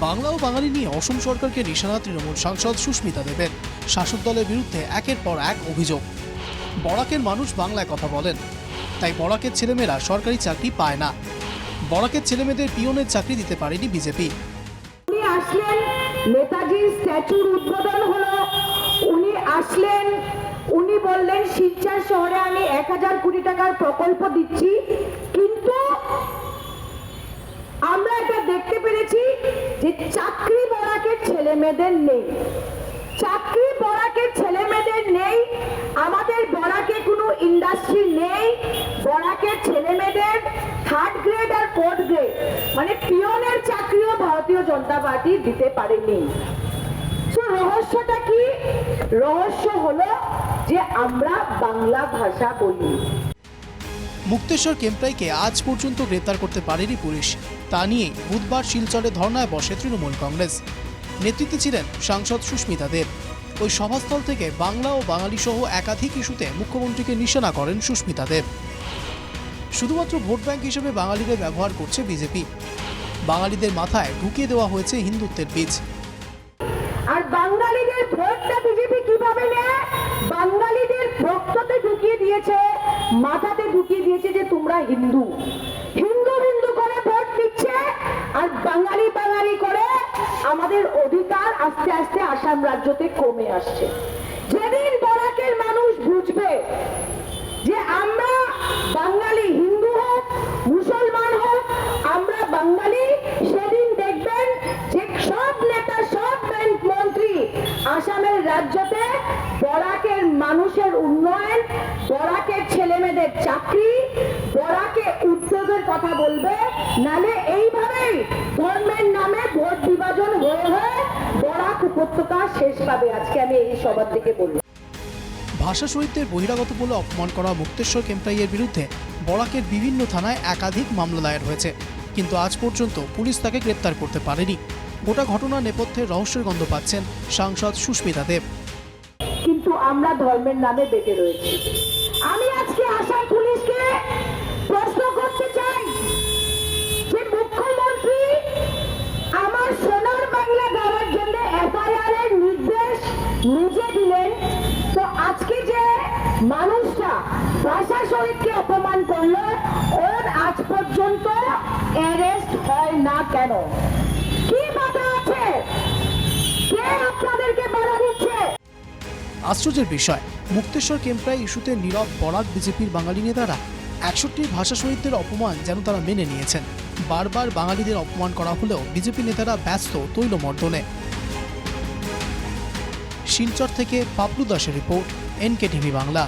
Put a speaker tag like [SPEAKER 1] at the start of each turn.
[SPEAKER 1] বাংলা ও বাঙালি নিয়ে অসম সরকারকে নিশানা তৃণমূল সাংসদ সুস্মিতা দেবের। শাসক দলের বিরুদ্ধে একের পর এক অভিযোগ। বরাকের মানুষ বাংলায় কথা বলেন। তাই বরাকের ছেলেমেয়েরা সরকারি চাকরি পায় না। বরাকের ছেলেমেয়েদের পিয়নের চাকরি দিতে পারেনি বিজেপি।
[SPEAKER 2] উনি আসলেন, নেতাজির স্ট্যাচুর উদ্বোধন হলো। উনি আসলেন, উনি বললেন শহরে আমি এক হাজার কোটি টাকার প্রকল্প দিচ্ছি। কিন্তু আমরা পেরেছি যে চাকরি বরাকের ছেলে মেয়েদের নেই। চাকরি বরাকের ছেলে মেয়েদের নেই, আমাদের বরাকে কোনো ইন্ডাস্ট্রি নেই বরাকের ছেলে মেয়েদের থার্ড গ্রেড আর ফোর্থ গ্রেড মানে পিয়নের চাকরিও ভারতীয় জনতা পার্টি দিতে পারেনি। তো রহস্যটা কি? রহস্য হলো যে আমরা বাংলা ভাষা বলি।
[SPEAKER 1] মুক্তেশ্বর কেম্প্রাইকে আজ পর্যন্ত গ্রেপ্তার করতে পারেনি পুলিশ। তা নিয়ে বুধবার শিলচরে ধর্নায় বসে তৃণমূল কংগ্রেস। নেতৃত্বে ছিলেন সাংসদ সুস্মিতা দেব। ওই সভাস্থল থেকে বাংলা ও বাঙালি সহ একাধিক ইস্যুতে মুখ্যমন্ত্রীকে নিশানা করেন সুস্মিতা দেব। শুধুমাত্র ভোট ব্যাংক হিসেবে বাঙালিদের ব্যবহার করছে বিজেপি। বাঙালিদের মাথায় ঢুকিয়ে দেওয়া হয়েছে হিন্দুত্বের বীজ।
[SPEAKER 2] আর বাঙালিদের ভোটটা বিজেপি কীভাবে নেয়? বাঙালিদের রক্ততে ঢুকিয়ে দিয়েছে, মাথাতে ঢুকিয়ে দিয়েছে যে তোমরা হিন্দু করে ভোট দিচ্ছে আর বাঙালি বাঙালি করে আমাদের অধিকার আস্তে আস্তে আসাম রাজ্যতে কমে আসছে। যেদিন বরাকের মানুষ বুঝবে যে আমরা বাঙালি হিন্দু হোক, মুসলমান হোক, আমরা বাঙালি, সেদিন দেখবেন যে সব নেতা, সব মন্ত্রী আসামের রাজ্যতে বরাকের মানুষের উন্নয়ন, বরাকের ছেলেমেয়েদের চাকরি, বরাকে উদ্যোগের কথা বলবে, নালে এইভাবেই ধর্মের নামে ভোট বিভাজন হয়ে হয়ে বরাক উপত্যকা শেষ পাবে আজকে আমি এই সবার থেকে বলব?
[SPEAKER 1] ভাষা শহীদদের বহিরাগত বলে অপমান করা মুক্তেশ্বর কেম্পাইয়ের বিরুদ্ধে বরাকের বিভিন্ন থানায় একাধিক মামলা দায়ের হয়েছে। কিন্তু আজ পর্যন্ত পুলিশ তাকে গ্রেপ্তার করতে পারেনি। গোটা ঘটনার নেপথ্যে রহস্যের গন্ধ পাচ্ছেন সাংসদ সুস্মিতা দেব।
[SPEAKER 2] কিন্তু আমরা ধর্মের নামে বেঁকে রয়েছি। নিজে দিলেন। তো আজকে যে মানুষটা ভাষা শহীদকে অপমান করল, ওর আজ পর্যন্ত অ্যারেস্ট হয় না কেন? কি বাধা আছে? কে আপনাদেরকে দিচ্ছে?
[SPEAKER 1] আশ্চর্যের বিষয়, মুক্তেশ্বর কেম্প্রাই ইস্যুতে নীরব বরাক বিজেপির বাঙালি নেতারা একষট্টি ভাষা শহীদদের অপমান যেন তারা মেনে নিয়েছেন। বারবার বাঙালিদের অপমান করা হলেও বিজেপি নেতারা ব্যস্ত তৈলমর্দনে। শিলচর থেকে পাপলু দাসের রিপোর্ট এনকে টিভি বাংলা।